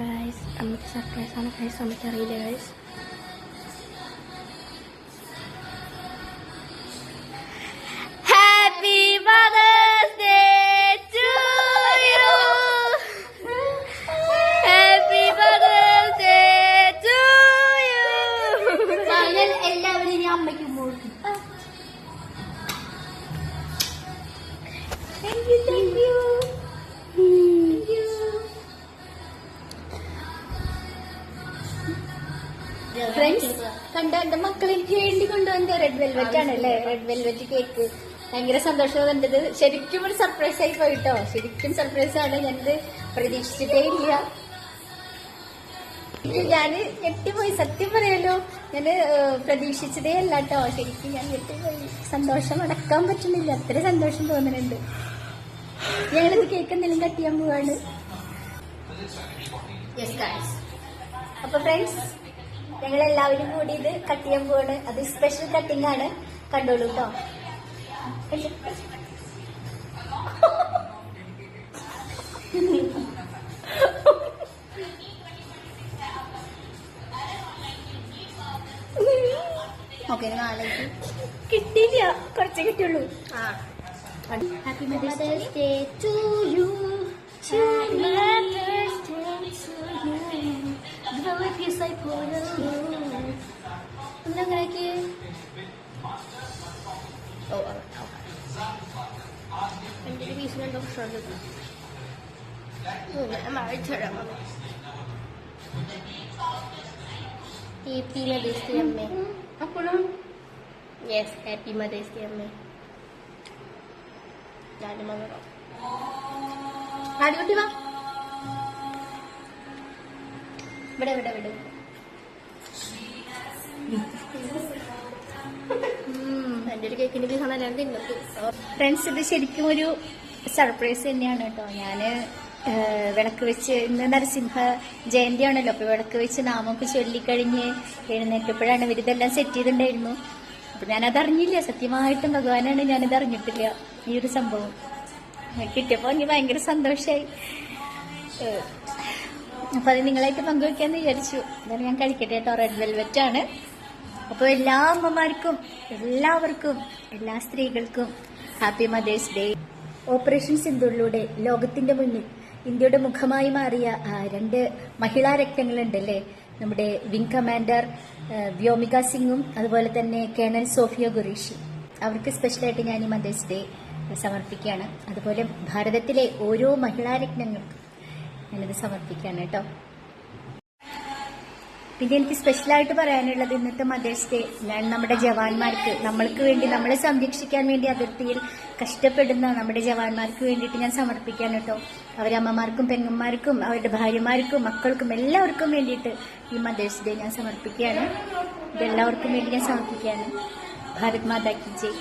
Guys അമ്മയ്ക്ക് surprise ആണ് guys അമ്മയ്ക്ക് അറിയില്ല guys happy Mother's Day to you happy Mother's Day to you എല്ലാവരും ഇനി അമ്മയ്ക്ക് മോൾക്കും thank you thank you Friends കണ്ട എന്റെ മക്കൾ എനിക്ക് വേണ്ടി കൊണ്ടുവന്ന റെഡ് വെൽവെറ്റ് ആണ് അല്ലേ? റെഡ് വെൽവെറ്റ് കേക്ക് ഭയങ്കര സന്തോഷം കണ്ടത്. ശരിക്കും ഒരു സർപ്രൈസ് ആയി പോയിട്ടോ? ശരിക്കും സർപ്രൈസ് ആണ്. ഞാനിത് പ്രതീക്ഷിച്ചിട്ടേ ഇല്ല. ഞാൻ ഞെട്ടിപ്പോയി. സത്യം പറയാലോ ഞാൻ പ്രതീക്ഷിച്ചതേ അല്ല കേട്ടോ. ശരിക്കും ഞാൻ ഞെട്ടിപ്പോയി. സന്തോഷം അടക്കാൻ പറ്റുന്നില്ല. അത്ര സന്തോഷം തോന്നുന്നുണ്ട്. ഞങ്ങളിത് കേക്ക് എന്തെങ്കിലും കട്ട് ചെയ്യാൻ പോവാണ്. അപ്പൊ ഫ്രണ്ട്സ് ഞങ്ങൾ എല്ലാവരും കൂടി ഇത് കട്ട് ചെയ്യാൻ പോവാണ്. അത് സ്പെഷ്യൽ കട്ടിംഗ് ആണ്. കണ്ടോളൂ കേട്ടോ ഓക്കെ നാളേക്ക്. കിട്ടിയില്ല. കുറച്ചേ കിട്ടിയുള്ളൂ. Happy mother's day to you Happy Mother's Day to you. The मुझे लग रहा है कि ओ I'm gonna be using another shot of this. I'm already tired of it. Happy Mother's Day, अम्मे. आपको ना? Yes, Happy Mother's Day, अम्मे. जाने मगर. आड़ी उठी माँ. बड़े बड़े बड़े. ഫ്രണ്ട്സ് ഇത് ശരിക്കും ഒരു സർപ്രൈസ് തന്നെയാണ് കേട്ടോ. ഞാൻ വിളക്ക് വെച്ച് ഇന്ന് നരസിംഹ ജയന്തിയാണല്ലോ. അപ്പൊ വിളക്ക് വെച്ച് നാമൊക്കെ ചൊല്ലിക്കഴിഞ്ഞ് എഴുന്നേറ്റപ്പോഴാണ് ഇവരിതെല്ലാം സെറ്റ് ചെയ്തിട്ടുണ്ടായിരുന്നു. അപ്പൊ ഞാനത് അറിഞ്ഞില്ല. സത്യമായിട്ടും ഭഗവാനാണ് ഞാനിത് അറിഞ്ഞിട്ടില്ല. ഈ ഒരു സംഭവം. കിട്ടിയപ്പോ എനിക്ക് ഭയങ്കര സന്തോഷായി. അപ്പൊ അത് നിങ്ങളായിട്ട് പങ്കുവെക്കാന്ന് വിചാരിച്ചു. എന്നാലും ഞാൻ കഴിക്കട്ടെ കേട്ടോ. റെഡ് വെൽവെറ്റ് ആണ്. അപ്പോൾ എല്ലാ അമ്മമാർക്കും എല്ലാവർക്കും എല്ലാ സ്ത്രീകൾക്കും ഹാപ്പി മദേഴ്സ് ഡേ ഓപ്പറേഷൻ സിന്ധുവിലൂടെ ലോകത്തിന്റെ മുന്നിൽ ഇന്ത്യയുടെ മുഖമായി മാറിയ രണ്ട് മഹിളാ രക്തങ്ങളുണ്ട് അല്ലേ നമ്മുടെ വിംഗ് കമാൻഡർ വ്യോമിക സിംഗും അതുപോലെ തന്നെ കേണൽ സോഫിയ ഖുറേഷി. അവർക്ക് സ്പെഷ്യലായിട്ട് ഞാൻ ഈ മദേഴ്സ് ഡേ സമർപ്പിക്കുകയാണ്. അതുപോലെ ഭാരതത്തിലെ ഓരോ മഹിളാ രക്തങ്ങൾക്കും ഞാനിത് സമർപ്പിക്കുകയാണ് കേട്ടോ. പിന്നെ എനിക്ക് സ്പെഷ്യലായിട്ട് പറയാനുള്ളത് ഇന്നത്തെ മദേഴ്സ് ഡേ ഞാൻ നമ്മുടെ ജവാന്മാർക്ക് നമ്മൾക്ക് വേണ്ടി നമ്മളെ സംരക്ഷിക്കാൻ വേണ്ടി അതിർത്തിയിൽ കഷ്ടപ്പെടുന്ന നമ്മുടെ ജവാന്മാർക്ക് വേണ്ടിയിട്ട് ഞാൻ സമർപ്പിക്കാൻ കേട്ടോ. അവരമ്മമാർക്കും പെങ്ങന്മാർക്കും അവരുടെ ഭാര്യമാർക്കും മക്കൾക്കും എല്ലാവർക്കും വേണ്ടിയിട്ട് ഈ മദേഴ്സ് ഡേ ഞാൻ സമർപ്പിക്കുകയാണ്. ഇതെല്ലാവർക്കും വേണ്ടി ഞാൻ സമർപ്പിക്കുകയാണ്. ഭാരത് മാതാ കി ജയ്.